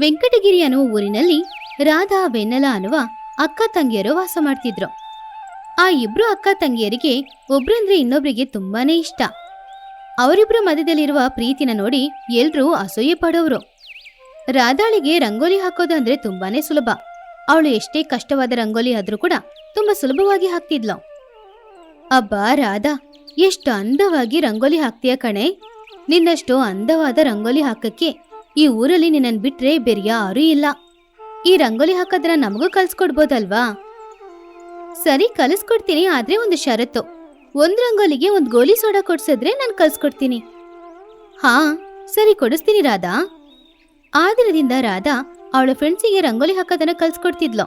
ವೆಂಕಟಗಿರಿ ಅನ್ನುವ ಊರಿನಲ್ಲಿ ರಾಧಾ ವೆನ್ನಲ ಅನ್ನುವ ಅಕ್ಕ ತಂಗಿಯರು ವಾಸ ಮಾಡ್ತಿದ್ರು. ಆ ಇಬ್ರು ಅಕ್ಕ ತಂಗಿಯರಿಗೆ ಒಬ್ರಂದ್ರೆ ಇನ್ನೊಬ್ರಿಗೆ ತುಂಬಾನೇ ಇಷ್ಟ. ಅವರಿಬ್ರ ಮಧ್ಯದಲ್ಲಿರುವ ಪ್ರೀತಿನ ನೋಡಿ ಎಲ್ರೂ ಅಸೂಯೆ ಪಡೋರು ರಾಧಾಳಿಗೆ ರಂಗೋಲಿ ಹಾಕೋದು ಅಂದ್ರೆ ತುಂಬಾನೇ ಸುಲಭ. ಅವಳು ಎಷ್ಟೇ ಕಷ್ಟವಾದ ರಂಗೋಲಿ ಆದ್ರೂ ಕೂಡ ತುಂಬಾ ಸುಲಭವಾಗಿ ಹಾಕ್ತಿದ್ಲು. ಅಬ್ಬಾ ರಾಧಾ, ಎಷ್ಟು ಅಂದವಾಗಿ ರಂಗೋಲಿ ಹಾಕ್ತೀಯ ಕಣೆ. ನಿನ್ನಷ್ಟು ಅಂದವಾದ ರಂಗೋಲಿ ಹಾಕಕ್ಕೆ ಈ ಊರಲ್ಲಿ ನಿನ್ನನ್ ಬಿಟ್ರೆ ಬೇರೆ ಯಾರೂ ಇಲ್ಲ. ಈ ರಂಗೋಲಿ ಹಾಕೋದ್ರ ನಮಗೂ ಕಲ್ಸ್ಕೊಡ್ಬೋದಲ್ವಾ? ಸರಿ, ಕಲಿಸ್ಕೊಡ್ತೀನಿ, ಆದ್ರೆ ಒಂದು ಷರತ್ತು. ಒಂದ್ ರಂಗೋಲಿಗೆ ಒಂದ್ ಗೋಲಿ ಸೋಡಾ ಕೊಡ್ಸಿದ್ರೆ ನಾನು ಕಲ್ಸ್ಕೊಡ್ತೀನಿ. ಹಾ, ಸರಿ, ಕೊಡಿಸ್ತೀನಿ ರಾಧಾ. ಆ ದಿನದಿಂದ ರಾಧಾ ಅವಳ ಫ್ರೆಂಡ್ಸಿಗೆ ರಂಗೋಲಿ ಹಾಕೋದನ್ನ ಕಲ್ಸ್ಕೊಡ್ತಿದ್ಲು.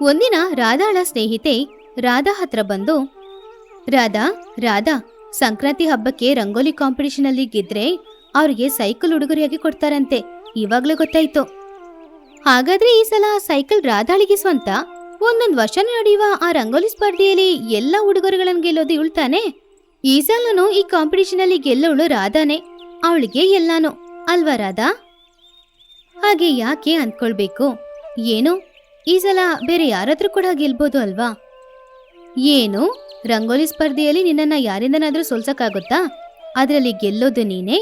ಒಂದಿನ ರಾಧಾಳ ಸ್ನೇಹಿತೆ ರಾಧಾ ಹತ್ರ ಬಂದು, ರಾಧಾ ರಾಧಾ, ಸಂಕ್ರಾಂತಿ ಹಬ್ಬಕ್ಕೆ ರಂಗೋಲಿ ಕಾಂಪಿಟಿಷನ್ ಅಲ್ಲಿ ಗೆದ್ರೆ ಅವ್ರಿಗೆ ಸೈಕಲ್ ಉಡುಗೊರೆಯಾಗಿ ಕೊಡ್ತಾರಂತೆ. ಇವಾಗ್ಲೇ ಗೊತ್ತಾಯ್ತು. ಹಾಗಾದ್ರೆ ಈ ಸಲ ಸೈಕಲ್ ರಾಧಾಳಿಗೆ ಸ್ವಂತ ಒಂದೊಂದ್ ವರ್ಷ ನಡೆಯುವ ಆ ರಂಗೋಲಿ ಸ್ಪರ್ಧೆಯಲ್ಲಿ ಎಲ್ಲ ಉಡುಗೊರೆಗಳನ್ನ ಗೆಲ್ಲೋದು ಇವಳ್ತಾನೆ ಈ ಸಲನು ಈ ಕಾಂಪಿಟೇಷನ್ ಅಲ್ಲಿ ಗೆಲ್ಲೋಳು ರಾಧಾನೆ. ಅವಳಿಗೆ ಎಲ್ಲಾನು. ಅಲ್ವಾ ರಾಧಾ? ಹಾಗೆ ಯಾಕೆ ಅಂದ್ಕೊಳ್ಬೇಕು ಏನು? ಈ ಸಲ ಬೇರೆ ಯಾರಾದ್ರೂ ಕೂಡ ಗೆಲ್ಬೋದು ಅಲ್ವಾ? ಏನು? ರಂಗೋಲಿ ಸ್ಪರ್ಧೆಯಲ್ಲಿ ನಿನ್ನನ್ನ ಯಾರಿಂದನಾದ್ರೂ ಸೋಲ್ಸಕ್ಕಾಗುತ್ತಾ? ಅದರಲ್ಲಿ ಗೆಲ್ಲೋದು ನೀನೇ?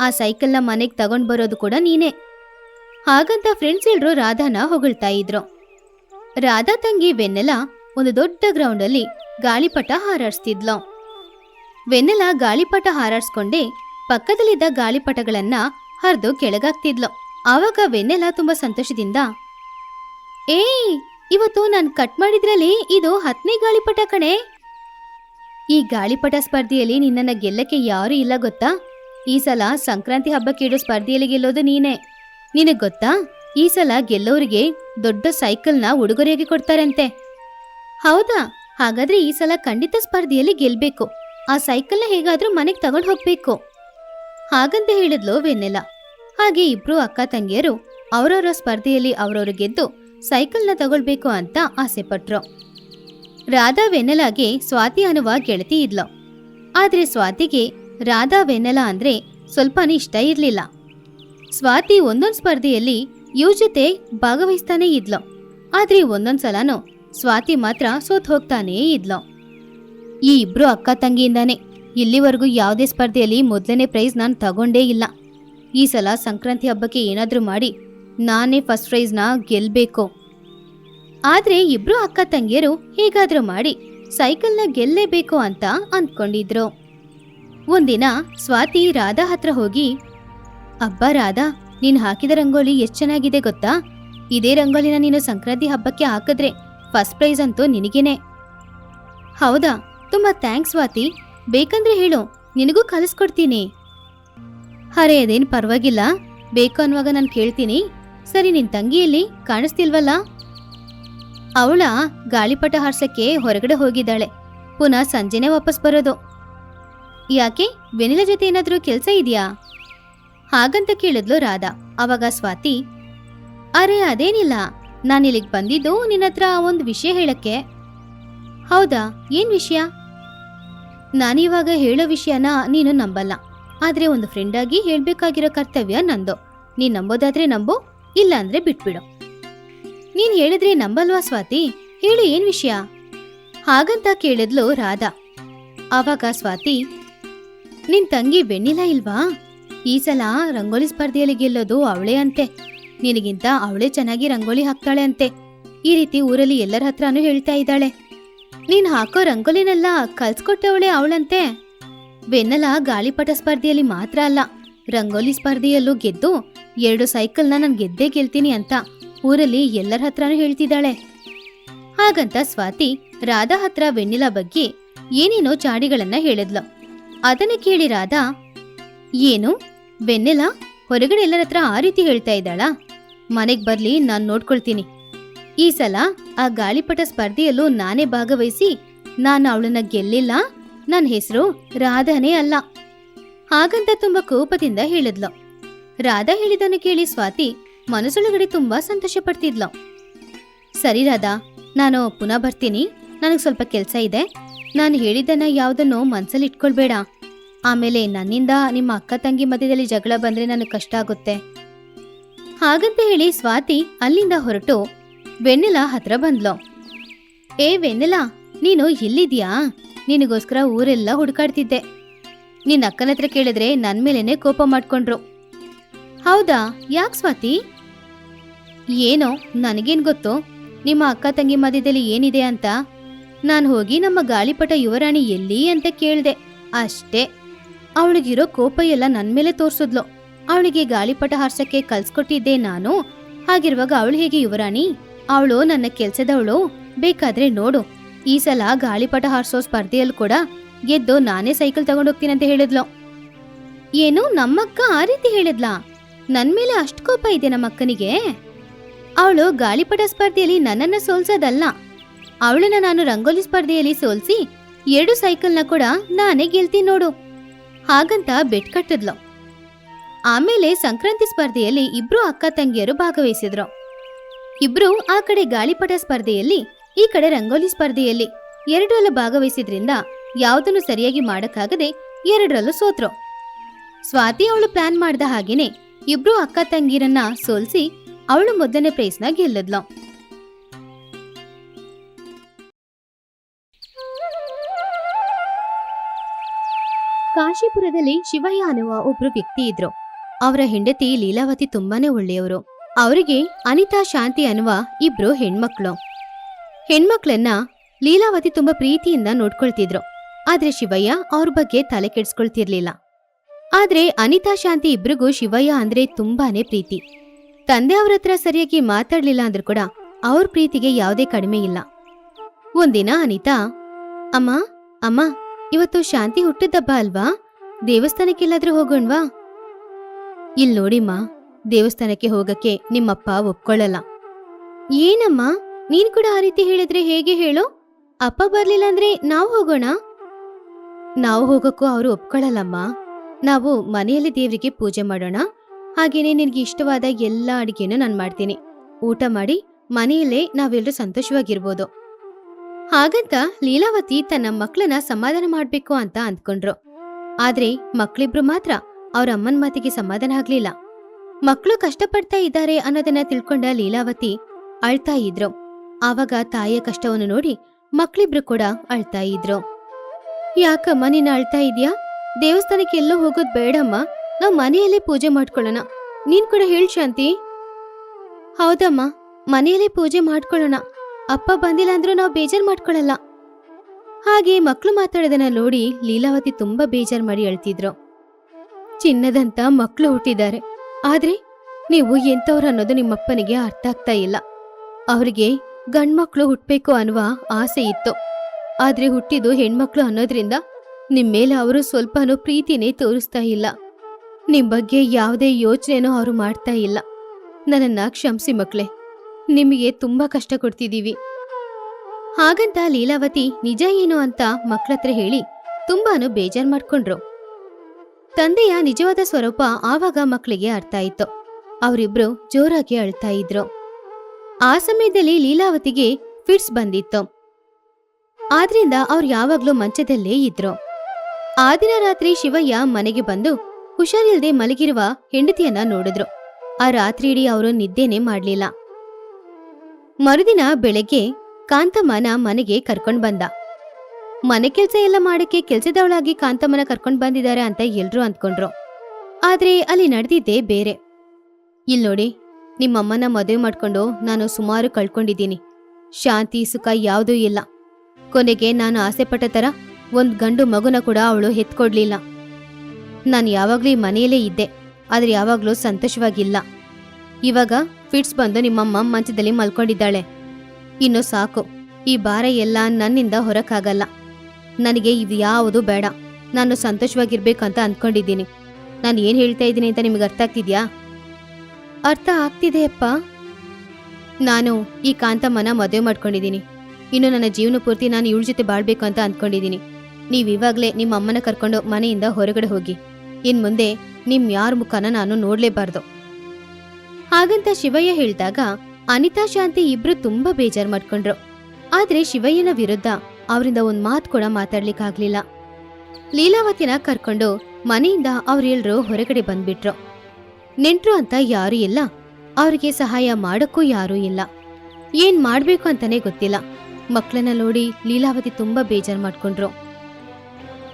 ಆ ಸೈಕಲ್ನ ಮನೆಗೆ ತಗೊಂಡು ಬರೋದು ಕೂಡ ನೀನೇ. ಹಾಗಂತ ಫ್ರೆಂಡ್ಸ್ ಎಲ್ರು ರಾಧಾನ ಹೊಗಳ್ತಾ ಇದ್ರು. ರಾಧಾ ತಂಗಿ ವೆನ್ನೆಲ ಒಂದು ದೊಡ್ಡ ಗ್ರೌಂಡಲ್ಲಿ ಗಾಳಿಪಟ ಹಾರಾಡ್ಸ್ತಿದ್ಲು. ವೆನ್ನೆಲ ಗಾಳಿಪಟ ಹಾರಾಡ್ಸ್ಕೊಂಡೆ ಪಕ್ಕದಲ್ಲಿದ್ದ ಗಾಳಿಪಟಗಳನ್ನ ಹರಿದು ಕೆಳಗಾಗ್ತಿದ್ಲು ಆವಾಗ ವೆನ್ನೆಲ ತುಂಬಾ ಸಂತೋಷದಿಂದ ಏ ಇವತ್ತು ನಾನು ಕಟ್ ಮಾಡಿದ್ರಲ್ಲಿ ಇದು ಹತ್ತನೇ ಗಾಳಿಪಟ ಕಣೆ. ಈ ಗಾಳಿಪಟ ಸ್ಪರ್ಧೆಯಲ್ಲಿ ನಿನ್ನನ್ನ ಗೆಲ್ಲಕ್ಕೆ ಯಾರು ಇಲ್ಲ ಗೊತ್ತಾ? ಈ ಸಲ ಸಂಕ್ರಾಂತಿ ಹಬ್ಬಕ್ಕೆ ಇಡೋ ಸ್ಪರ್ಧೆಯಲ್ಲಿ ಗೆಲ್ಲೋದು ನೀನೇ. ನಿನಗ್ ಗೊತ್ತಾ? ಈ ಸಲ ಗೆಲ್ಲೋರಿಗೆ ದೊಡ್ಡ ಸೈಕಲ್ನ ಉಡುಗೊರೆಯಾಗಿ ಕೊಡ್ತಾರಂತೆ. ಹೌದಾ? ಹಾಗಾದ್ರೆ ಈ ಸಲ ಖಂಡಿತ ಸ್ಪರ್ಧೆಯಲ್ಲಿ ಗೆಲ್ಬೇಕು. ಆ ಸೈಕಲ್ನ ಹೇಗಾದ್ರೂ ಮನೆಗೆ ತಗೊಂಡು ಹೋಗ್ಬೇಕು. ಹಾಗಂತ ಹೇಳಿದ್ಲು ವೆನ್ನೆಲ ಹಾಗೆ ಇಬ್ರು ಅಕ್ಕ ತಂಗಿಯರು ಅವರವರ ಸ್ಪರ್ಧೆಯಲ್ಲಿ ಅವರವರು ಗೆದ್ದು ಸೈಕಲ್ನ ತಗೊಳ್ಬೇಕು ಅಂತ ಆಸೆ ಪಟ್ರು ರಾಧಾ ವೆನ್ನೆಲಾಗೆ ಸ್ವಾತಿ ಅನ್ನುವ ಗೆಳತಿ ಇದ್ಲು. ಆದ್ರೆ ಸ್ವಾತಿಗೆ ರಾಧಾ ವೆನ್ನೆಲ ಅಂದ್ರೆ ಸ್ವಲ್ಪನೇ ಇಷ್ಟ ಇರಲಿಲ್ಲ. ಸ್ವಾತಿ ಒಂದೊಂದು ಸ್ಪರ್ಧೆಯಲ್ಲಿ ಇವ್ ಜೊತೆ ಭಾಗವಹಿಸ್ತಾನೇ ಇದ್ಲು. ಆದ್ರೆ ಒಂದೊಂದ್ ಸಲನೂ ಸ್ವಾತಿ ಮಾತ್ರ ಸೋತ್ ಹೋಗ್ತಾನೇ ಇದ್ಲು. ಈ ಇಬ್ರು ಅಕ್ಕ ತಂಗಿಯಿಂದಾನೆ ಇಲ್ಲಿವರೆಗೂ ಯಾವುದೇ ಸ್ಪರ್ಧೆಯಲ್ಲಿ ಮೊದಲನೇ ಪ್ರೈಸ್ ನಾನು ತಗೊಂಡೇ ಇಲ್ಲ. ಈ ಸಲ ಸಂಕ್ರಾಂತಿ ಹಬ್ಬಕ್ಕೆ ಏನಾದರೂ ಮಾಡಿ ನಾನೇ ಫಸ್ಟ್ ಪ್ರೈಸ್ನ ಗೆಲ್ಬೇಕು. ಆದ್ರೆ ಇಬ್ರು ಅಕ್ಕ ತಂಗಿಯರು ಹೇಗಾದರೂ ಮಾಡಿ ಸೈಕಲ್ನ ಗೆಲ್ಲೇಬೇಕು ಅಂತ ಅಂದ್ಕೊಂಡಿದ್ರು. ಒಂದಿನ ಸ್ವಾತಿ ರಾಧಾ ಹತ್ರ ಹೋಗಿ, ಅಬ್ಬ ರಾಧಾ, ನೀನ್ ಹಾಕಿದ ರಂಗೋಲಿ ಎಷ್ಟು ಚೆನ್ನಾಗಿದೆ ಗೊತ್ತಾ? ಇದೇ ರಂಗೋಲಿನ ನೀನು ಸಂಕ್ರಾಂತಿ ಹಬ್ಬಕ್ಕೆ ಹಾಕಿದ್ರೆ ಫಸ್ಟ್ ಪ್ರೈಸ್ ಅಂತೂ ನಿನಗೇನೆ. ಹೌದಾ? ತುಂಬಾ ಥ್ಯಾಂಕ್ಸ್ ಸ್ವಾತಿ. ಬೇಕಂದ್ರೆ ಹೇಳು, ನಿನಗೂ ಕಲಿಸ್ಕೊಡ್ತೀನಿ. ಅರೆ, ಅದೇನ್ ಪರವಾಗಿಲ್ಲ. ಬೇಕು ಅನ್ನುವಾಗ ನಾನು ಕೇಳ್ತೀನಿ. ಸರಿ, ನಿನ್ ತಂಗಿಯಲ್ಲಿ ಕಾಣಿಸ್ತಿಲ್ವಲ್ಲ? ಅವಳ ಗಾಳಿಪಟ ಹಾರ್ಸಕ್ಕೆ ಹೊರಗಡೆ ಹೋಗಿದ್ದಾಳೆ. ಪುನಃ ಸಂಜೆನೆ ವಾಪಸ್ ಬರೋದು. ಯಾಕೆ ವೆನಿಲ ಜೊತೆ ಏನಾದರೂ ಕೆಲಸ ಇದೆಯಾ? ಹಾಗಂತ ಕೇಳಿದ್ಲು ರಾಧಾ. ಅವಾಗ ಸ್ವಾತಿ, ಅರೆ, ಅದೇನಿಲ್ಲ. ನಾನು ಇಲ್ಲಿಗೆ ಬಂದಿದ್ದು ನಿನ್ನ ಹತ್ರ ಒಂದು ವಿಷಯ ಹೇಳಕ್ಕೆ. ಹೌದಾ? ಏನ್ ವಿಷಯ? ನಾನಿವಾಗ ಹೇಳೋ ವಿಷಯನ ನೀನು ನಂಬಲ್ಲ. ಆದ್ರೆ ಒಂದು ಫ್ರೆಂಡ್ ಆಗಿ ಹೇಳ್ಬೇಕಾಗಿರೋ ಕರ್ತವ್ಯ ನಂದು. ನೀನ್ ನಂಬೋದಾದ್ರೆ ನಂಬು, ಇಲ್ಲ ಅಂದ್ರೆ ಬಿಟ್ಬಿಡು. ನೀನ್ ಹೇಳಿದ್ರೆ ನಂಬಲ್ವಾ ಸ್ವಾತಿ? ಹೇಳು, ಏನ್ ವಿಷಯ? ಹಾಗಂತ ಕೇಳಿದ್ಲು ರಾಧಾ. ಆವಾಗ ಸ್ವಾತಿ ನಿನ್ ತಂಗಿ ಬೆನ್ನಿಲ್ಲ ಇಲ್ವಾ? ಈ ಸಲ ರಂಗೋಲಿ ಸ್ಪರ್ಧೆಯಲ್ಲಿ ಗೆಲ್ಲೋದು ಅವಳೇ ಅಂತೆ. ನಿನಗಿಂತ ಅವಳೇ ಚೆನ್ನಾಗಿ ರಂಗೋಲಿ ಹಾಕ್ತಾಳೆ ಅಂತೆ. ಈ ರೀತಿ ಊರಲ್ಲಿ ಎಲ್ಲರ ಹತ್ರನೂ ಹೇಳ್ತಾ ಇದ್ದಾಳೆ. ನೀನ್ ಹಾಕೋ ರಂಗೋಲಿನೆಲ್ಲ ಕಲ್ಸ್ಕೊಟ್ಟವಳೆ ಅವಳಂತೆ. ಬೆನ್ನಲ ಗಾಳಿಪಟ ಸ್ಪರ್ಧೆಯಲ್ಲಿ ಮಾತ್ರ ಅಲ್ಲ, ರಂಗೋಲಿ ಸ್ಪರ್ಧೆಯಲ್ಲೂ ಗೆದ್ದು ಎರಡು ಸೈಕಲ್ನ ನಾನು ಗೆದ್ದೇ ಗೆಲ್ತೀನಿ ಅಂತ ಊರಲ್ಲಿ ಎಲ್ಲರ ಹತ್ರನೂ ಹೇಳ್ತಿದ್ದಾಳೆ. ಹಾಗಂತ ಸ್ವಾತಿ ರಾಧಾ ಹತ್ರ ವೆನ್ನಿಲಾ ಬಗ್ಗೆ ಏನೇನೋ ಚಾಡಿಗಳನ್ನ ಹೇಳಿದ್ಲು. ಅದನ್ನ ಕೇಳಿ ರಾಧಾ, ಏನು? ಬೆನ್ನೆಲ? ಹೊರಗಡೆ ಎಲ್ಲರ ಹತ್ರ ಆ ರೀತಿ ಹೇಳ್ತಾ ಇದ್ದಾಳಾ? ಮನೆಗ್ ಬರ್ಲಿ, ನಾನ್ ನೋಡ್ಕೊಳ್ತೀನಿ. ಈ ಸಲ ಆ ಗಾಳಿಪಟ ಸ್ಪರ್ಧೆಯಲ್ಲೂ ನಾನೇ ಭಾಗವಹಿಸಿ ನಾನು ಅವಳನ್ನ ಗೆಲ್ಲಿಲ್ಲ. ನನ್ನ ಹೆಸರು ರಾಧಾನೇ ಅಲ್ಲ. ಹಾಗಂತ ತುಂಬಾ ಕೋಪದಿಂದ ಹೇಳಿದ್ಲು. ರಾಧಾ ಹೇಳಿದನ್ನು ಕೇಳಿ ಸ್ವಾತಿ ಮನಸ್ಸೊಳಗಡೆ ತುಂಬಾ ಸಂತೋಷ ಪಡ್ತಿದ್ಲು. ಸರಿ ರಾಧಾ, ನಾನು ಪುನಃ ಬರ್ತೀನಿ. ನನಗೆ ಸ್ವಲ್ಪ ಕೆಲಸ ಇದೆ. ನಾನು ಹೇಳಿದ್ದನ್ನ ಯಾವುದನ್ನು ಮನ್ಸಲ್ಲಿ ಇಟ್ಕೊಳ್ಬೇಡ. ಆಮೇಲೆ ನನ್ನಿಂದ ನಿಮ್ಮ ಅಕ್ಕ ತಂಗಿ ಮಧ್ಯದಲ್ಲಿ ಜಗಳ ಬಂದ್ರೆ ನನಗೆ ಕಷ್ಟ ಆಗುತ್ತೆ. ಹಾಗಂತ ಹೇಳಿ ಸ್ವಾತಿ ಅಲ್ಲಿಂದ ಹೊರಟು ವೆನ್ನೆಲ ಹತ್ರ ಬಂದ್ಲು. ಏ ವೆನ್ನೆಲ, ನೀನು ಎಲ್ಲಿದ್ಯಾ ನಿನಗೋಸ್ಕರ ಊರೆಲ್ಲ ಹುಡುಕಾಡ್ತಿದ್ದೆ. ನಿನ್ನ ಅಕ್ಕನ ಹತ್ರ ಕೇಳಿದ್ರೆ ನನ್ ಮೇಲೇನೆ ಕೋಪ ಮಾಡ್ಕೊಂಡ್ರು. ಹೌದಾ? ಯಾಕ್ ಸ್ವಾತಿ? ಏನೋ, ನನಗೇನ್ ಗೊತ್ತು? ನಿಮ್ಮ ಅಕ್ಕ ತಂಗಿ ಮಧ್ಯದಲ್ಲಿ ಏನಿದೆ ಅಂತ? ನಾನು ಹೋಗಿ ನಮ್ಮ ಗಾಳಿಪಟ ಯುವರಾಣಿ ಎಲ್ಲಿ ಅಂತ ಕೇಳ್ದೆ. ಅಷ್ಟೇ. ಅವಳಿಗಿರೋ ಕೋಪ ಎಲ್ಲ ನನ್ನ ಮೇಲೆ ತೋರ್ಸಿದ್ಲು. ಅವಳಿಗೆ ಗಾಳಿಪಟ ಹಾರ್ಸಕ್ಕೆ ಕಲ್ಸ್ಕೊಟ್ಟಿದ್ದೆ ನಾನು. ಹಾಗಿರುವಾಗ ಅವಳು ಹೇಗೆ ಯುವರಾಣಿ? ಅವಳು ನನ್ನ ಕೆಲ್ಸದವಳು. ಬೇಕಾದ್ರೆ ನೋಡು. ಈ ಸಲ ಗಾಳಿಪಟ ಹಾರಿಸೋ ಸ್ಪರ್ಧೆಯಲ್ಲಿ ಕೂಡ ಗೆದ್ದು ನಾನೇ ಸೈಕಲ್ ತಗೊಂಡೋಗ್ತೀನಿ ಅಂತ ಹೇಳಿದ್ಲು. ಏನು? ನಮ್ಮಕ್ಕ ಆ ರೀತಿ ಹೇಳಿದ್ಲಾ? ನನ್ ಮೇಲೆ ಅಷ್ಟು ಕೋಪ ಇದೆ ನಮ್ಮಕ್ಕನಿಗೆ? ಅವಳು ಗಾಳಿಪಟ ಸ್ಪರ್ಧೆಯಲ್ಲಿ ನನ್ನನ್ನ ಸೋಲ್ಸೋದಲ್ಲ. ಅವಳನ್ನ ನಾನು ರಂಗೋಲಿ ಸ್ಪರ್ಧೆಯಲ್ಲಿ ಸೋಲ್ಸಿ ಎರಡು ಸೈಕಲ್ನ ಕೂಡ ನಾನೇ ಗೆಲ್ತೀನಿ ನೋಡು. ಹಾಗಂತ ಬೆಟ್ ಕಟ್ಟಿದ್ಲು. ಆಮೇಲೆ ಸಂಕ್ರಾಂತಿ ಸ್ಪರ್ಧೆಯಲ್ಲಿ ಇಬ್ರು ಅಕ್ಕ ತಂಗಿಯರು ಭಾಗವಹಿಸಿದ್ರು. ಇಬ್ರು ಆ ಕಡೆ ಗಾಳಿಪಟ ಸ್ಪರ್ಧೆಯಲ್ಲಿ, ಈ ಕಡೆ ರಂಗೋಲಿ ಸ್ಪರ್ಧೆಯಲ್ಲಿ ಎರಡರಲ್ಲೂ ಭಾಗವಹಿಸಿದ್ರಿಂದ ಯಾವುದನ್ನು ಸರಿಯಾಗಿ ಮಾಡಕ್ಕಾಗದೆ ಎರಡರಲ್ಲೂ ಸೋತ್ರು. ಸ್ವಾತಿ ಅವಳು ಪ್ಲಾನ್ ಮಾಡಿದ ಹಾಗೇನೆ ಇಬ್ರು ಅಕ್ಕ ತಂಗಿರನ್ನ ಸೋಲ್ಸಿ ಅವಳು ಮೊದಲನೇ ಪ್ರೈಸ್ನ ಗೆಲ್ಲದ್ಲು. ಕಾಶಿಪುರದಲ್ಲಿ ಶಿವಯ್ಯ ಅನ್ನುವ ಒಬ್ರು ವ್ಯಕ್ತಿ ಇದ್ರು. ಅವರ ಹೆಂಡತಿ ಲೀಲಾವತಿ ತುಂಬಾನೇ ಒಳ್ಳೆಯವರು. ಅವರಿಗೆ ಅನಿತಾ ಶಾಂತಿ ಅನ್ನುವ ಇಬ್ರು ಹೆಣ್ಮಕ್ಳು. ಹೆಣ್ಮಕ್ಳನ್ನ ಲೀಲಾವತಿ ತುಂಬಾ ಪ್ರೀತಿಯಿಂದ ನೋಡ್ಕೊಳ್ತಿದ್ರು. ಆದ್ರೆ ಶಿವಯ್ಯ ಅವ್ರ ಬಗ್ಗೆ ತಲೆ ಕೆಡ್ಸ್ಕೊಳ್ತಿರ್ಲಿಲ್ಲ. ಆದ್ರೆ ಅನಿತಾ ಶಾಂತಿ ಇಬ್ರಿಗೂ ಶಿವಯ್ಯ ಅಂದ್ರೆ ತುಂಬಾನೇ ಪ್ರೀತಿ. ತಂದೆ ಅವ್ರ ಹತ್ರ ಸರಿಯಾಗಿ ಮಾತಾಡ್ಲಿಲ್ಲ ಅಂದ್ರೂ ಕೂಡ ಅವ್ರ ಪ್ರೀತಿಗೆ ಯಾವುದೇ ಕಡಿಮೆ ಇಲ್ಲ. ಒಂದಿನ ಅನಿತಾ, ಅಮ್ಮ ಅಮ್ಮ ಇವತ್ತು ಶಾಂತಿ ಹುಟ್ಟಿದಬ್ಬ ಅಲ್ವಾ? ದೇವಸ್ಥಾನಕ್ಕೆಲ್ಲಾದ್ರೂ ಹೋಗೋಣ್ವಾ? ಇಲ್ ನೋಡಿಮ್ಮ ದೇವಸ್ಥಾನಕ್ಕೆ ಹೋಗಕ್ಕೆ ನಿಮ್ಮಪ್ಪ ಒಪ್ಕೊಳ್ಳಲ್ಲ ಏನಮ್ಮ? ನೀನ್ ಕೂಡ ಆ ರೀತಿ ಹೇಳಿದ್ರೆ ಹೇಗೆ ಹೇಳು? ಅಪ್ಪ ಬರ್ಲಿಲ್ಲ ಅಂದ್ರೆ ನಾವು ಹೋಗೋಣ? ನಾವು ಹೋಗಕ್ಕೂ ಅವರು ಒಪ್ಕೊಳ್ಳಲ್ಲಮ್ಮ ನಾವು ಮನೆಯಲ್ಲಿ ದೇವರಿಗೆ ಪೂಜೆ ಮಾಡೋಣ. ಹಾಗೇನೆ ನಿನ್ಗೆ ಇಷ್ಟವಾದ ಎಲ್ಲಾ ಅಡಿಗೆನೂ ನಾನು ಮಾಡ್ತೀನಿ. ಊಟ ಮಾಡಿ, ಮನೆಯಲ್ಲೇ ನಾವೆಲ್ಲರೂ ಸಂತೋಷವಾಗಿರ್ಬೋದು. ಹಾಗಂತ ಲೀಲಾವತಿ ತನ್ನ ಮಕ್ಕಳನ್ನ ಸಮಾಧಾನ ಮಾಡ್ಬೇಕು ಅಂತ ಅಂದ್ಕೊಂಡ್ರು. ಆದ್ರೆ ಮಕ್ಳಿಬ್ರು ಮಾತ್ರ ಅವ್ರ ಅಮ್ಮನ್ ಮಾತಿಗೆ ಸಮಾಧಾನ ಆಗ್ಲಿಲ್ಲ. ಮಕ್ಕಳು ಕಷ್ಟಪಡ್ತಾ ಇದ್ದಾರೆ ಅನ್ನೋದನ್ನ ತಿಳ್ಕೊಂಡ ಲೀಲಾವತಿ ಅಳ್ತಾ ಇದ್ರು. ಆವಾಗ ತಾಯಿಯ ಕಷ್ಟವನ್ನು ನೋಡಿ ಮಕ್ಳಿಬ್ರು ಕೂಡ ಅಳ್ತಾ ಇದ್ರು. ಯಾಕಮ್ಮ, ನೀನು ಅಳ್ತಾ ಇದ್ಯಾ? ದೇವಸ್ಥಾನಕ್ಕೆ ಎಲ್ಲೋ ಹೋಗೋದ್ ಬೇಡಮ್ಮ. ನಾವ್ ಮನೆಯಲ್ಲೇ ಪೂಜೆ ಮಾಡ್ಕೊಳ್ಳೋಣ. ನೀನ್ ಕೂಡ ಹೇಳ್ ಶಾಂತಿ. ಹೌದಮ್ಮ, ಮನೆಯಲ್ಲೇ ಪೂಜೆ ಮಾಡ್ಕೊಳ್ಳೋಣ. ಅಪ್ಪ ಬಂದಿಲ್ಲ ಅಂದ್ರೂ ನಾವು ಬೇಜಾರ್ ಮಾಡ್ಕೊಳ್ಳಲ್ಲ ಹಾಗೆ ಮಕ್ಕಳು ಮಾತಾಡೋದನ್ನ ನೋಡಿ ಲೀಲಾವತಿ ತುಂಬಾ ಬೇಜಾರ್ ಮಾಡಿ ಅಳ್ತಿದ್ರು ಚಿನ್ನದಂತ ಮಕ್ಕಳು ಹುಟ್ಟಿದ್ದಾರೆ. ಆದ್ರೆ ನೀವು ಎಂಥವ್ರು ಅನ್ನೋದು ನಿಮ್ಮಪ್ಪನಿಗೆ ಅರ್ಥ ಆಗ್ತಾ ಇಲ್ಲ. ಅವರಿಗೆ ಗಂಡ್ಮಕ್ಳು ಹುಟ್ಬೇಕು ಅನ್ನುವ ಆಸೆ ಇತ್ತು. ಆದ್ರೆ ಹುಟ್ಟಿದ್ದು ಹೆಣ್ಮಕ್ಳು ಅನ್ನೋದ್ರಿಂದ ನಿಮ್ ಮೇಲೆ ಅವರು ಸ್ವಲ್ಪನೂ ಪ್ರೀತಿನೇ ತೋರಿಸ್ತಾ ಇಲ್ಲ. ನಿಮ್ ಬಗ್ಗೆ ಯಾವುದೇ ಯೋಚನೆನೂ ಅವರು ಮಾಡ್ತಾ ಇಲ್ಲ. ನನ್ನ ಕ್ಷಮಿಸಿ ಮಕ್ಳೇ. ನಿಮಗೆ ತುಂಬಾ ಕಷ್ಟ ಕೊಡ್ತಿದ್ದೀವಿ. ಹಾಗಂತ ಲೀಲಾವತಿ, ನಿಜ ಏನು ಅಂತ ಮಕ್ಕಳತ್ರ ಹೇಳಿ ತುಂಬಾನು ಬೇಜಾರ್ ಮಾಡ್ಕೊಂಡ್ರು. ತಂದೆಯ ನಿಜವಾದ ಸ್ವರೂಪ ಆವಾಗ ಮಕ್ಕಳಿಗೆ ಅರ್ಥ ಆಯ್ತು. ಅವರಿಬ್ರು ಜೋರಾಗಿ ಅಳ್ತಾ ಇದ್ರು. ಆ ಸಮಯದಲ್ಲಿ ಲೀಲಾವತಿಗೆ ಫಿಟ್ಸ್ ಬಂದಿತ್ತು. ಆದ್ರಿಂದ ಅವ್ರು ಯಾವಾಗ್ಲೂ ಮಂಚದಲ್ಲೇ ಇದ್ರು. ಆ ದಿನ ರಾತ್ರಿ ಶಿವಯ್ಯ ಮನೆಗೆ ಬಂದು ಹುಷಾರಿಲ್ದೆ ಮಲಗಿರುವ ಹೆಂಡತಿಯನ್ನ ನೋಡಿದ್ರು. ಆ ರಾತ್ರಿ ಇಡೀ ಅವರು ನಿದ್ದೆನೆ ಮಾಡ್ಲಿಲ್ಲ. ಮರುದಿನ ಬೆಳಗ್ಗೆ ಕಾಂತಮ್ಮನ ಮನೆಗೆ ಕರ್ಕೊಂಡ್ ಬಂದ. ಮನೆ ಕೆಲಸ ಎಲ್ಲ ಮಾಡಕ್ಕೆ ಕೆಲ್ಸದವಳಾಗಿ ಕಾಂತಮ್ಮನ ಕರ್ಕೊಂಡ್ ಬಂದಿದ್ದಾರೆ ಅಂತ ಎಲ್ರೂ ಅಂದ್ಕೊಂಡ್ರು. ಆದ್ರೆ ಅಲ್ಲಿ ನಡೆದಿದ್ದೆ ಬೇರೆ. ಇಲ್ ನೋಡಿ, ನಿಮ್ಮಮ್ಮನ ಮದುವೆ ಮಾಡ್ಕೊಂಡು ನಾನು ಸುಮಾರು ಕಳ್ಕೊಂಡಿದ್ದೀನಿ. ಶಾಂತಿ, ಸುಖ ಯಾವುದೂ ಇಲ್ಲ. ಕೊನೆಗೆ ನಾನು ಆಸೆ ಪಟ್ಟ ತರ ಒಂದ್ ಗಂಡು ಮಗುನ ಕೂಡ ಅವಳು ಎತ್ಕೊಡ್ಲಿಲ್ಲ ನಾನು ಯಾವಾಗ್ಲೂ ಮನೆಯಲ್ಲೇ ಇದ್ದೆ, ಆದ್ರೆ ಯಾವಾಗ್ಲೂ ಸಂತೋಷವಾಗಿಲ್ಲ. ಇವಾಗ ಫಿಟ್ಸ್ ಬಂದು ನಿಮ್ಮಮ್ಮ ಮಂಚದಲ್ಲಿ ಮಲ್ಕೊಂಡಿದ್ದಾಳೆ. ಇನ್ನು ಸಾಕು, ಈ ಭಾರ ಎಲ್ಲ ನನ್ನಿಂದ ಹೊರಕ್ಕಾಗಲ್ಲ ನನಗೆ ಇದು ಯಾವುದು ಬೇಡ, ನಾನು ಸಂತೋಷವಾಗಿರ್ಬೇಕಂತ ಅಂದ್ಕೊಂಡಿದ್ದೀನಿ. ನಾನು ಏನು ಹೇಳ್ತಾ ಇದ್ದೀನಿ ಅಂತ ನಿಮಗೆ ಅರ್ಥ ಆಗ್ತಿದ್ಯಾ? ಅರ್ಥ ಆಗ್ತಿದೆಯಪ್ಪ ನಾನು ಈ ಕಾಂತಮ್ಮನ ಮದುವೆ ಮಾಡ್ಕೊಂಡಿದ್ದೀನಿ. ಇನ್ನು ನನ್ನ ಜೀವನ ಪೂರ್ತಿ ನಾನು ಇವಳ ಜೊತೆ ಬಾಳ್ಬೇಕು ಅಂತ ಅಂದ್ಕೊಂಡಿದ್ದೀನಿ. ನೀವು ಇವಾಗಲೇ ನಿಮ್ಮ ಅಮ್ಮನ ಕರ್ಕೊಂಡು ಮನೆಯಿಂದ ಹೊರಗಡೆ ಹೋಗಿ. ಇನ್ನು ಮುಂದೆ ನಿಮ್ಮ ಯಾರ ಮುಖನ ನಾನು ನೋಡ್ಲೇಬಾರ್ದು. ಹಾಗಂತ ಶಿವಯ್ಯ ಹೇಳಿದಾಗ, ಅನಿತಾ ಶಾಂತಿ ಇಬ್ರು ತುಂಬಾ ಬೇಜಾರ್ ಮಾಡ್ಕೊಂಡ್ರು. ಆದ್ರೆ ಶಿವಯ್ಯನ ವಿರುದ್ಧ ಅವರಿಂದ ಒಂದ್ ಮಾತ್ ಕೂಡ ಮಾತಾಡ್ಲಿಕ್ಕಾಗ್ಲಿಲ್ಲ. ಲೀಲಾವತಿನ ಕರ್ಕೊಂಡು ಮನೆಯಿಂದ ಅವ್ರೆಲ್ರು ಹೊರಗಡೆ ಬಂದ್ಬಿಟ್ರು. ನೆಂಟ್ರು ಅಂತ ಯಾರು ಇಲ್ಲ, ಅವ್ರಿಗೆ ಸಹಾಯ ಮಾಡಕ್ಕೂ ಯಾರೂ ಇಲ್ಲ. ಏನ್ ಮಾಡ್ಬೇಕು ಅಂತಾನೆ ಗೊತ್ತಿಲ್ಲ. ಮಕ್ಕಳನ್ನ ನೋಡಿ ಲೀಲಾವತಿ ತುಂಬಾ ಬೇಜಾರ್ ಮಾಡ್ಕೊಂಡ್ರು.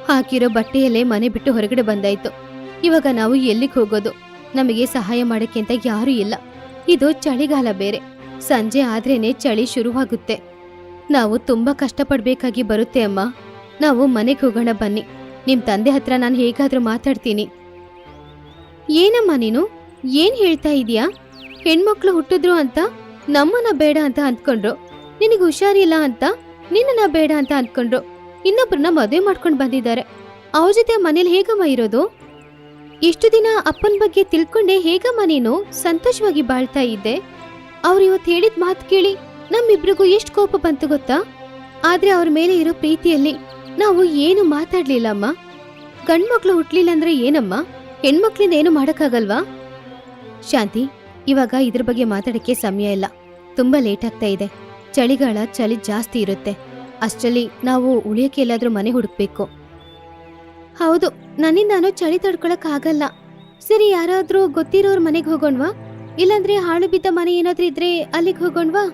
ಹಾಕಿರೋ ಬಟ್ಟೆಯಲ್ಲೇ ಮನೆ ಬಿಟ್ಟು ಹೊರಗಡೆ ಬಂದಾಯ್ತು. ಇವಾಗ ನಾವು ಎಲ್ಲಿಗೆ ಹೋಗೋದು? ನಮಗೆ ಸಹಾಯ ಮಾಡಕ್ಕೆ ಅಂತ ಯಾರೂ ಇಲ್ಲ. ಇದು ಚಳಿಗಾಲ ಬೇರೆ. ಸಂಜೆ ಆದ್ರೇನೆ ಚಳಿ ಶುರುವಾಗುತ್ತೆ. ನಾವು ತುಂಬಾ ಕಷ್ಟಪಡ್ಬೇಕಾಗಿ ಬರುತ್ತೆ ಅಮ್ಮ. ನಾವು ಮನೆಗೆ ಹೋಗೋಣ ಬನ್ನಿ. ನಿಮ್ ತಂದೆ ಹತ್ರ ನಾನು ಹೇಗಾದ್ರೂ ಮಾತಾಡ್ತೀನಿ. ಏನಮ್ಮ ನೀನು? ಏನ್ ಹೇಳ್ತಾ ಇದೀಯಾ? ಹೆಣ್ಮಕ್ಳು ಹುಟ್ಟಿದ್ರು ಅಂತ ನಮ್ಮನ್ನ ಬೇಡ ಅಂತ ಅಂದ್ಕೊಂಡ್ರು. ನಿನಗೆ ಹುಷಾರಿಲ್ಲ ಅಂತ ನಿನ್ನ ಬೇಡ ಅಂತ ಅಂದ್ಕೊಂಡ್ರು. ಇನ್ನೊಬ್ರನ್ನ ಮದುವೆ ಮಾಡ್ಕೊಂಡು ಬಂದಿದ್ದಾರೆ. ಅವ್ರ ಜೊತೆ ಮನೇಲಿ ಹೇಗಮ್ಮ ಇರೋದು? ಇಷ್ಟು ದಿನ ಅಪ್ಪನ ಬಗ್ಗೆ ತಿಳ್ಕೊಂಡೆ ಹೇಗಮ್ಮ ನೀನು? ಸಂತೋಷವಾಗಿ ಬಾಳ್ತಾ ಇದ್ದೆ. ಅವ್ರು ಇವತ್ತು ಹೇಳಿದ ಮಾತು ಕೇಳಿ ನಮ್ಮಿಬ್ರಿಗೂ ಎಷ್ಟು ಕೋಪ ಬಂತು ಗೊತ್ತಾ? ಆದ್ರೆ ಅವ್ರ ಮೇಲೆ ಇರೋ ಪ್ರೀತಿಯಲ್ಲಿ ನಾವು ಏನು ಮಾತಾಡ್ಲಿಲ್ಲ ಅಮ್ಮ ಗಂಡ್ಮಕ್ಳು ಹುಟ್ಲಿಲ್ಲ ಅಂದ್ರೆ ಏನಮ್ಮ? ಹೆಣ್ಮಕ್ಳಿಂದ ಏನು ಮಾಡಕ್ಕಾಗಲ್ವಾ? ಶಾಂತಿ, ಇವಾಗ ಇದ್ರ ಬಗ್ಗೆ ಮಾತಾಡಕ್ಕೆ ಸಮಯ ಇಲ್ಲ. ತುಂಬಾ ಲೇಟ್ ಆಗ್ತಾ ಇದೆ. ಚಳಿಗಾಲ ಚಳಿ ಜಾಸ್ತಿ ಇರುತ್ತೆ. ಅಷ್ಟರಲ್ಲಿ ನಾವು ಉಳಿಯಕ್ಕೆ ಎಲ್ಲಾದ್ರೂ ಮನೆ ಹುಡುಕ್ಬೇಕು. ಹೌದು, ನನ್ನಿಂದ ನಾನು ಚಳಿ ತಡ್ಕೊಳಕ್ ಆಗಲ್ಲ ಸರಿ, ಯಾರಾದ್ರೂ ಗೊತ್ತಿರೋರ್ ಮನೆಗೆ ಹೋಗೋಣ್ವಾ? ಇಲ್ಲಾಂದ್ರೆ ಹಾಳು ಬಿದ್ದ ಮನೆ ಏನಾದ್ರೂ ಇದ್ರೆ ಅಲ್ಲಿಗೆ ಹೋಗೋಣ್ವಾ?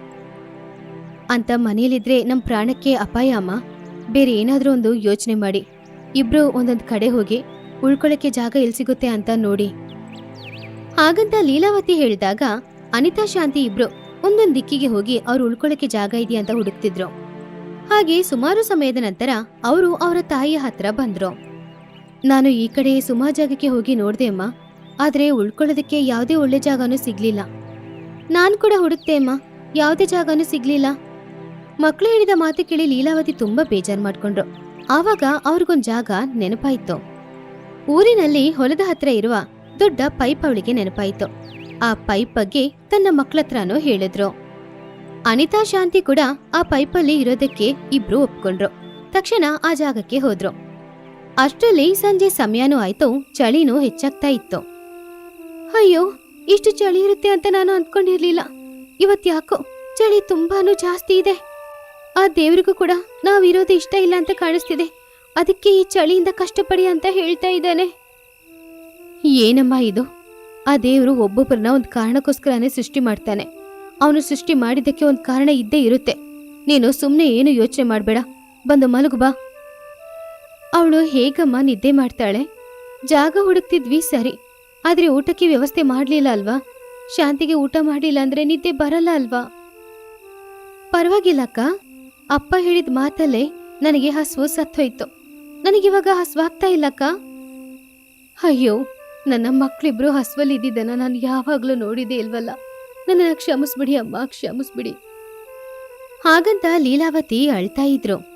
ಅಂತ ಮನೇಲಿದ್ರೆ ನಮ್ ಪ್ರಾಣಕ್ಕೆ ಅಪಾಯ ಅಮ್ಮ. ಬೇರೆ ಏನಾದ್ರೂ ಒಂದು ಯೋಚನೆ ಮಾಡಿ. ಇಬ್ರು ಒಂದೊಂದ್ ಕಡೆ ಹೋಗಿ ಉಳ್ಕೊಳಕ್ಕೆ ಜಾಗ ಎಲ್ಲಿ ಸಿಗುತ್ತೆ ಅಂತ ನೋಡಿ. ಹಾಗಂತ ಲೀಲಾವತಿ ಹೇಳಿದಾಗ ಅನಿತಾ, ಶಾಂತಿ ಇಬ್ರು ಒಂದೊಂದ್ ದಿಕ್ಕಿಗೆ ಹೋಗಿ ಅವ್ರು ಉಳ್ಕೊಳಕ್ಕೆ ಜಾಗ ಇದೆಯಾ ಅಂತ ಹುಡುಕ್ತಿದ್ರು. ಹಾಗೆ ಸುಮಾರು ಸಮಯದ ನಂತರ ಅವರು ಅವರ ತಾಯಿಯ ಹತ್ರ ಬಂದ್ರು. ನಾನು ಈ ಕಡೆ ಸುಮಾ ಜಾಗಕ್ಕೆ ಹೋಗಿ ನೋಡ್ದೆ ಅಮ್ಮ. ಆದ್ರೆ ಉಳ್ಕೊಳ್ಳೋದಕ್ಕೆ ಯಾವುದೇ ಒಳ್ಳೆ ಜಾಗನೂ ಸಿಗ್ಲಿಲ್ಲ. ನಾನು ಕೂಡ ಹುಡುಕ್ತೆ ಅಮ್ಮ. ಯಾವುದೇ ಜಾಗನೂ ಸಿಗ್ಲಿಲ್ಲ. ಮಕ್ಕಳು ಹೇಳಿದ ಮಾತು ಕೇಳಿ ಲೀಲಾವತಿ ತುಂಬಾ ಬೇಜಾರು ಮಾಡ್ಕೊಂಡ್ರು. ಆವಾಗ ಅವ್ರಿಗೊಂದು ಜಾಗ ನೆನಪಾಯಿತು. ಊರಿನಲ್ಲಿ ಹೊಲದ ಹತ್ರ ಇರುವ ದೊಡ್ಡ ಪೈಪ್ ಅವಳಿಗೆ ನೆನಪಾಯಿತು. ಆ ಪೈಪ್ ಬಗ್ಗೆ ತನ್ನ ಮಕ್ಳತ್ರನೂ ಹೇಳಿದ್ರು. ಅನಿತಾ ಶಾಂತಿ ಕೂಡ ಆ ಪೈಪಲ್ಲಿ ಇರೋದಕ್ಕೆ ಇಬ್ರು ಒಪ್ಕೊಂಡ್ರು. ತಕ್ಷಣ ಆ ಜಾಗಕ್ಕೆ ಹೋದ್ರು. ಅಷ್ಟರಲ್ಲಿ ಸಂಜೆ ಸಮಯನೂ ಆಯ್ತು, ಚಳಿನೂ ಹೆಚ್ಚಾಗ್ತಾ ಇತ್ತು. ಅಯ್ಯೋ, ಇಷ್ಟು ಚಳಿ ಇರುತ್ತೆ ಅಂತ ನಾನು ಅಂದ್ಕೊಂಡಿರ್ಲಿಲ್ಲ. ಇವತ್ ಯಾಕೋ ಚಳಿ ತುಂಬಾನು ಜಾಸ್ತಿ ಇದೆ. ಆ ದೇವ್ರಿಗೂ ಕೂಡ ನಾವಿರೋದು ಇಷ್ಟ ಇಲ್ಲ ಅಂತ ಕಾಣಿಸ್ತಿದೆ. ಅದಕ್ಕೆ ಈ ಚಳಿಯಿಂದ ಕಷ್ಟಪಡಿ ಅಂತ ಹೇಳ್ತಾ ಇದ್ದಾನೆ. ಏನಮ್ಮ ಇದು? ಆ ದೇವರು ಒಬ್ಬೊಬ್ಬರನ್ನ ಒಂದು ಕಾರಣಕ್ಕೋಸ್ಕರನೇ ಸೃಷ್ಟಿ ಮಾಡ್ತಾನೆ. ಅವನು ಸೃಷ್ಟಿ ಮಾಡಿದ್ದಕ್ಕೆ ಒಂದು ಕಾರಣ ಇದ್ದೇ ಇರುತ್ತೆ. ನೀನು ಸುಮ್ಮನೆ ಏನು ಯೋಚನೆ ಮಾಡಬೇಡ. ಬಂದು ಮಲಗು ಬಾ. ಅವಳು ಹೇಗಮ್ಮ ನಿದ್ದೆ ಮಾಡ್ತಾಳೆ? ಜಾಗ ಹುಡುಕ್ತಿದ್ವಿ ಸರಿ. ಆದ್ರೆ ಊಟಕ್ಕೆ ವ್ಯವಸ್ಥೆ ಮಾಡಲಿಲ್ಲ ಅಲ್ವಾ? ಶಾಂತಿಗೆ ಊಟ ಮಾಡಲಿಲ್ಲ ಅಂದ್ರೆ ನಿದ್ದೆ ಬರಲ್ಲ ಅಲ್ವಾ? ಪರವಾಗಿಲ್ಲಕ್ಕ ಅಪ್ಪ ಹೇಳಿದ ಮಾತಲ್ಲೇ ನನಗೆ ಹಸುವು ಸತ್ತೋಯ್ತು. ನನಗಿವಾಗ ಹಸುವಾಗ್ತಾ ಇಲ್ಲಕ್ಕ ಅಯ್ಯೋ, ನನ್ನ ಮಕ್ಕಳಿಬ್ರು ಹಸುವಲ್ಲಿ ಇದ್ದಿದ್ದನ್ನ ನಾನು ಯಾವಾಗ್ಲೂ ನೋಡಿದೆ ಇಲ್ವಲ್ಲ? ನನ್ನನ್ನು ಕ್ಷಮಿಸ್ಬಿಡಿ ಅಮ್ಮ, ಕ್ಷಮಿಸ್ಬಿಡಿ. ಹಾಗಂತ ಲೀಲಾವತಿ ಅಳ್ತಾ ಇದ್ರು.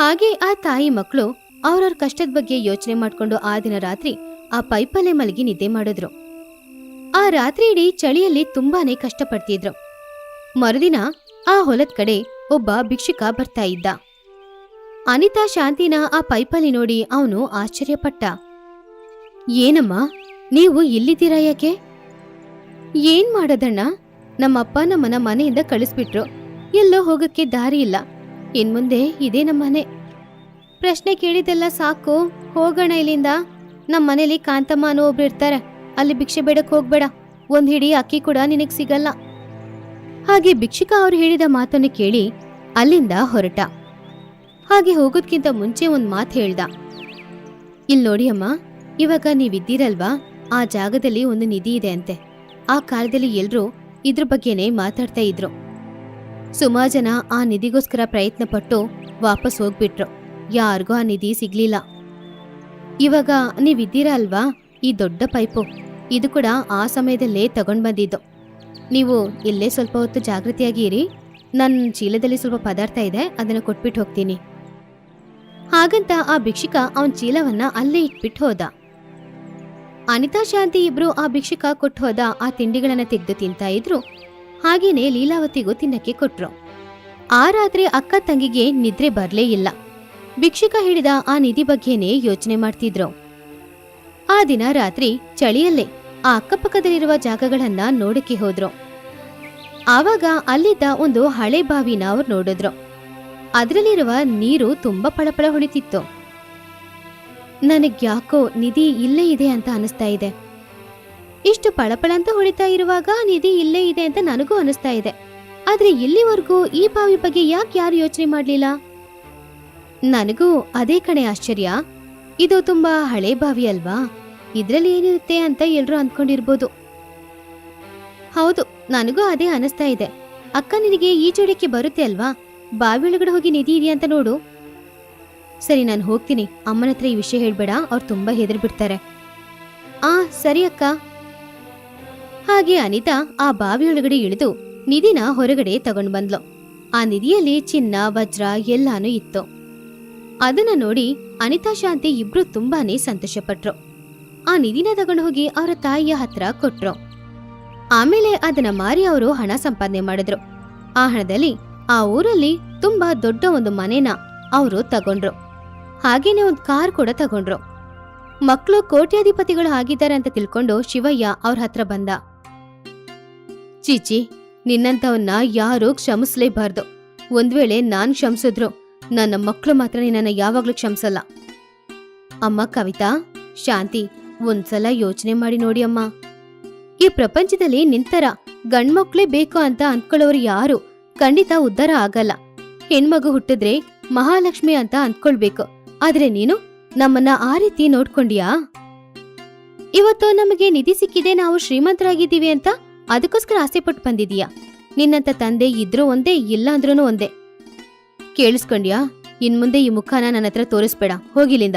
ಹಾಗೆ ಆ ತಾಯಿ ಮಕ್ಕಳು ಅವ್ರವ್ರ ಕಷ್ಟದ ಬಗ್ಗೆ ಯೋಚನೆ ಮಾಡ್ಕೊಂಡು ಆ ದಿನ ರಾತ್ರಿ ಆ ಪೈಪಲ್ಲೇ ಮಲಗಿ ನಿದ್ದೆ ಮಾಡಿದ್ರು. ಆ ರಾತ್ರಿ ಇಡೀ ಚಳಿಯಲ್ಲಿ ತುಂಬಾನೇ ಕಷ್ಟಪಡ್ತಿದ್ರು. ಮರುದಿನ ಆ ಹೊಲದ ಕಡೆ ಒಬ್ಬ ಭಿಕ್ಷುಕ ಬರ್ತಾ ಇದ್ದ. ಅನಿತಾ ಶಾಂತಿನ ಆ ಪೈಪಲ್ಲಿ ನೋಡಿ ಅವನು ಆಶ್ಚರ್ಯಪಟ್ಟ. ಏನಮ್ಮ, ನೀವು ಇಲ್ಲಿದ್ದೀರಾ ಯಾಕೆ? ಏನ್ ಮಾಡೋದಣ್ಣ? ನಮ್ಮಪ್ಪ ನಮ್ಮನ ಮನೆಯಿಂದ ಕಳಿಸ್ಬಿಟ್ರು. ಎಲ್ಲೋ ಹೋಗಕ್ಕೆ ದಾರಿ ಇಲ್ಲ ಇನ್ಮುಂದೆ ಇದೇ ನಮ್ಮ ಮನೆ ಪ್ರಶ್ನೆ ಕೇಳಿದೆಲ್ಲ ಸಾಕು. ಹೋಗೋಣ ಇಲ್ಲಿಂದ. ನಮ್ಮ ಮನೇಲಿ ಕಾಂತಮ್ಮ ಅನ್ನೋ ಒಬ್ರು ಇರ್ತಾರೆ. ಅಲ್ಲಿ ಭಿಕ್ಷೆ ಬೇಡಕ್ ಹೋಗ್ಬೇಡ. ಒಂದ್ ಹಿಡಿ ಅಕ್ಕಿ ಕೂಡ ನಿನಗ್ ಸಿಗಲ್ಲ. ಹಾಗೆ ಭಿಕ್ಷುಕ ಅವರು ಹೇಳಿದ ಮಾತನ್ನು ಕೇಳಿ ಅಲ್ಲಿಂದ ಹೊರಟ. ಹಾಗೆ ಹೋಗೋದ್ಕಿಂತ ಮುಂಚೆ ಒಂದ್ ಮಾತು ಹೇಳ್ದ. ಇಲ್ ನೋಡಿ ಅಮ್ಮ, ಇವಾಗ ನೀವಿದ್ದೀರಲ್ವಾ? ಆ ಜಾಗದಲ್ಲಿ ಒಂದು ನಿಧಿ ಇದೆ ಅಂತೆ. ಆ ಕಾಲದಲ್ಲಿ ಎಲ್ರೂ ಇದ್ರ ಬಗ್ಗೆನೇ ಮಾತಾಡ್ತಾ ಇದ್ರು. ಸುಮಾರು ಜನ ಆ ನಿಧಿಗೋಸ್ಕರ ಪ್ರಯತ್ನ ಪಟ್ಟು ವಾಪಸ್ ಹೋಗ್ಬಿಟ್ರು. ಯಾರಿಗೂ ಆ ನಿಧಿ ಸಿಗ್ಲಿಲ್ಲ. ಇವಾಗ ನೀವಿದ್ದೀರಾ ಅಲ್ವಾ? ಈ ದೊಡ್ಡ ಪೈಪು. ಇದು ಕೂಡ ಆ ಸಮಯದಲ್ಲೇ ತಗೊಂಡ್ ಬಂದಿದ್ದು. ನೀವು ಇಲ್ಲೇ ಸ್ವಲ್ಪ ಹೊತ್ತು ಜಾಗೃತಿಯಾಗಿ ಇರಿ. ನನ್ನ ಚೀಲದಲ್ಲಿ ಸ್ವಲ್ಪ ಪದಾರ್ಥ ಇದೆ, ಅದನ್ನ ಕೊಟ್ಬಿಟ್ಟು ಹೋಗ್ತೀನಿ. ಹಾಗಂತ ಆ ಭಿಕ್ಷಿಕ ಅವನ ಚೀಲವನ್ನ ಅಲ್ಲೇ ಇಟ್ಬಿಟ್ಟು ಹೋದ. ಅನಿತಾ ಶಾಂತಿ ಇಬ್ರು ಆ ಭಿಕ್ಷಿಕ ಕೊಟ್ಟು ಹೋದ ಆ ತಿಂಡಿಗಳನ್ನ ತೆಗೆದು ತಿಂತಾ ಇದ್ರು. ಹಾಗೇನೆ ಲೀಲಾವತಿಗೂ ತಿನ್ನಕ್ಕೆ ಕೊಟ್ರು. ಆ ರಾತ್ರಿ ಅಕ್ಕ ತಂಗಿಗೆ ನಿದ್ರೆ ಬರ್ಲೇ ಇಲ್ಲ. ಭಿಕ್ಷುಕ ಹಿಡಿದ ಆ ನಿಧಿ ಬಗ್ಗೆನೇ ಯೋಚನೆ ಮಾಡ್ತಿದ್ರು. ಆ ದಿನ ರಾತ್ರಿ ಚಳಿಯಲ್ಲೇ ಆ ಅಕ್ಕಪಕ್ಕದಲ್ಲಿರುವ ಜಾಗಗಳನ್ನ ನೋಡಕ್ಕೆ ಹೋದ್ರು. ಆವಾಗ ಅಲ್ಲಿದ್ದ ಒಂದು ಹಳೆ ಬಾವಿನ ಅವ್ರು ನೋಡಿದ್ರು. ಅದರಲ್ಲಿರುವ ನೀರು ತುಂಬಾ ಪಳಪಳ ಹೊಳಿತಿತ್ತು. ನನಗ್ಯಾಕೋ ನಿಧಿ ಇಲ್ಲೇ ಇದೆ ಅಂತ ಅನಿಸ್ತಾ ಇದೆ. ಇಷ್ಟು ಪಳಪಳ ಅಂತ ಹೊಳಿತಾ ಇರುವಾಗ ನಿಧಿ ಇಲ್ಲೇ ಇದೆ ಅಂತ ನನಗೂ ಅನಿಸ್ತಾ ಇದೆ. ಆದ್ರೆ ಇಲ್ಲಿವರೆಗೂ ಈ ಬಾವಿ ಬಗ್ಗೆ ಯಾಕೆ ಯಾರು ಯೋಚನೆ ಮಾಡ್ಲಿಲ್ಲ? ನನಗೂ ಅದೇ ಕಣೆ ಆಶ್ಚರ್ಯ. ಇದು ತುಂಬಾ ಹಳೆ ಬಾವಿ ಅಲ್ವಾ? ಇದ್ರಲ್ಲಿ ಏನಿರುತ್ತೆ ಅಂತ ಎಲ್ರೂ ಅಂದ್ಕೊಂಡಿರ್ಬೋದು. ಹೌದು, ನನಗೂ ಅದೇ ಅನಿಸ್ತಾ ಇದೆ. ಅಕ್ಕ ನಿನಗೆ ಈಜೋಡಕ್ಕೆ ಬರುತ್ತೆ ಅಲ್ವಾ? ಬಾವಿ ಒಳಗಡೆ ಹೋಗಿ ನಿಧಿ ಇದೆಯಾ ಅಂತ ನೋಡು. ಸರಿ, ನಾನು ಹೋಗ್ತೀನಿ. ಅಮ್ಮನ ಹತ್ರ ಈ ವಿಷಯ ಹೇಳ್ಬೇಡ. ಅವ್ರು ತುಂಬಾ ಹೆದರ್ಬಿಡ್ತಾರೆ. ಆ, ಸರಿ ಅಕ್ಕ. ಹಾಗೆ ಅನಿತಾ ಆ ಬಾವಿಯೊಳಗಡೆ ಇಳಿದು ನಿಧಿನ ಹೊರಗಡೆ ತಗೊಂಡ್ ಬಂದ್ಲು. ಆ ನಿಧಿಯಲ್ಲಿ ಚಿನ್ನ, ವಜ್ರ ಎಲ್ಲಾನು ಇತ್ತು. ಅದನ್ನ ನೋಡಿ ಅನಿತಾ ಶಾಂತಿ ಇಬ್ರು ತುಂಬಾನೇ ಸಂತೋಷಪಟ್ರು. ಆ ನಿಧಿನ ತಗೊಂಡು ಹೋಗಿ ಅವರ ತಾಯಿಯ ಹತ್ರ ಕೊಟ್ರು. ಆಮೇಲೆ ಅದನ್ನ ಮಾರಿ ಅವರು ಹಣ ಸಂಪಾದನೆ ಮಾಡಿದ್ರು. ಆ ಹಣದಲ್ಲಿ ಆ ಊರಲ್ಲಿ ತುಂಬಾ ದೊಡ್ಡ ಒಂದು ಮನೆನ ಅವರು ತಗೊಂಡ್ರು. ಹಾಗೇನೆ ಒಂದು ಕಾರ್ ಕೂಡ ತಗೊಂಡ್ರು. ಮಕ್ಕಳು ಕೋಟ್ಯಾಧಿಪತಿಗಳು ಆಗಿದ್ದಾರೆ ಅಂತ ತಿಳ್ಕೊಂಡು ಶಿವಯ್ಯ ಅವ್ರ ಹತ್ರ ಬಂದ. ಚೀಚಿ ನಿನ್ನಂತವನ್ನ ಯಾರೂ ಕ್ಷಮಿಸ್ಲೇಬಾರ್ದು. ಒಂದ್ ವೇಳೆ ನಾನ್ ಕ್ಷಮಿಸಿದ್ರು, ನನ್ನ ಮಕ್ಕಳು ಮಾತ್ರ ನಿನ್ನನ್ನ ಯಾವಾಗ್ಲೂ ಕ್ಷಮಿಸಲ್ಲ. ಅಮ್ಮ ಕವಿತಾ, ಶಾಂತಿ, ಒಂದ್ಸಲ ಯೋಚನೆ ಮಾಡಿ ನೋಡಿ ಅಮ್ಮ. ಈ ಪ್ರಪಂಚದಲ್ಲಿ ನಿಂತರ ಗಂಡ್ಮಕ್ಳೇ ಬೇಕು ಅಂತ ಅನ್ಕೊಳ್ಳೋರು ಯಾರು ಖಂಡಿತ ಉದ್ಧಾರ ಆಗಲ್ಲ. ಹೆಣ್ಮಗು ಹುಟ್ಟಿದ್ರೆ ಮಹಾಲಕ್ಷ್ಮಿ ಅಂತ ಅನ್ಕೊಳ್ಬೇಕು. ಆದ್ರೆ ನೀನು ನಮ್ಮನ್ನ ಆ ರೀತಿ ನೋಡ್ಕೊಂಡಿಯಾ? ಇವತ್ತು ನಮಗೆ ನಿಧಿ ಸಿಕ್ಕಿದೆ, ನಾವು ಶ್ರೀಮಂತರಾಗಿದ್ದೀವಿ ಅಂತ ಅದಕ್ಕೋಸ್ಕರ ಆಸೆ ಪಟ್ಟು ಬಂದಿದೀಯಾ ನಿನ್ನಂತ ತಂದೆ ಇದ್ರೂ ಒಂದೇ ಇಲ್ಲ ಅಂದ್ರೂ ಒಂದೇ. ಕೇಳಿಸ್ಕೊಂಡ್ಯಾ? ಇನ್ಮುಂದೆ ಈ ಮುಖನ ನನ್ನ ಹತ್ರ ತೋರಿಸ್ಬೇಡ. ಹೋಗಿಲಿಂದ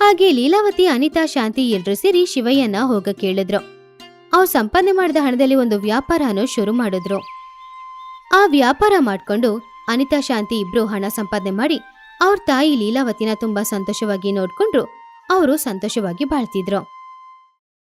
ಹಾಗೆ ಲೀಲಾವತಿ, ಅನಿತಾ, ಶಾಂತಿ ಎಲ್ರೂ ಸೇರಿ ಶಿವಯ್ಯನ ಹೋಗ ಕೇಳಿದ್ರು. ಅವ್ರು ಸಂಪಾದನೆ ಮಾಡಿದ ಹಣದಲ್ಲಿ ಒಂದು ವ್ಯಾಪಾರನೂ ಶುರು ಮಾಡಿದ್ರು. ಆ ವ್ಯಾಪಾರ ಮಾಡ್ಕೊಂಡು ಅನಿತಾ, ಶಾಂತಿ ಇಬ್ರು ಹಣ ಸಂಪಾದನೆ ಮಾಡಿ ಅವ್ರ ತಾಯಿ ಲೀಲಾವತಿನ ತುಂಬಾ ಸಂತೋಷವಾಗಿ ನೋಡ್ಕೊಂಡ್ರು. ಅವರು ಸಂತೋಷವಾಗಿ ಬಾಳ್ತಿದ್ರು.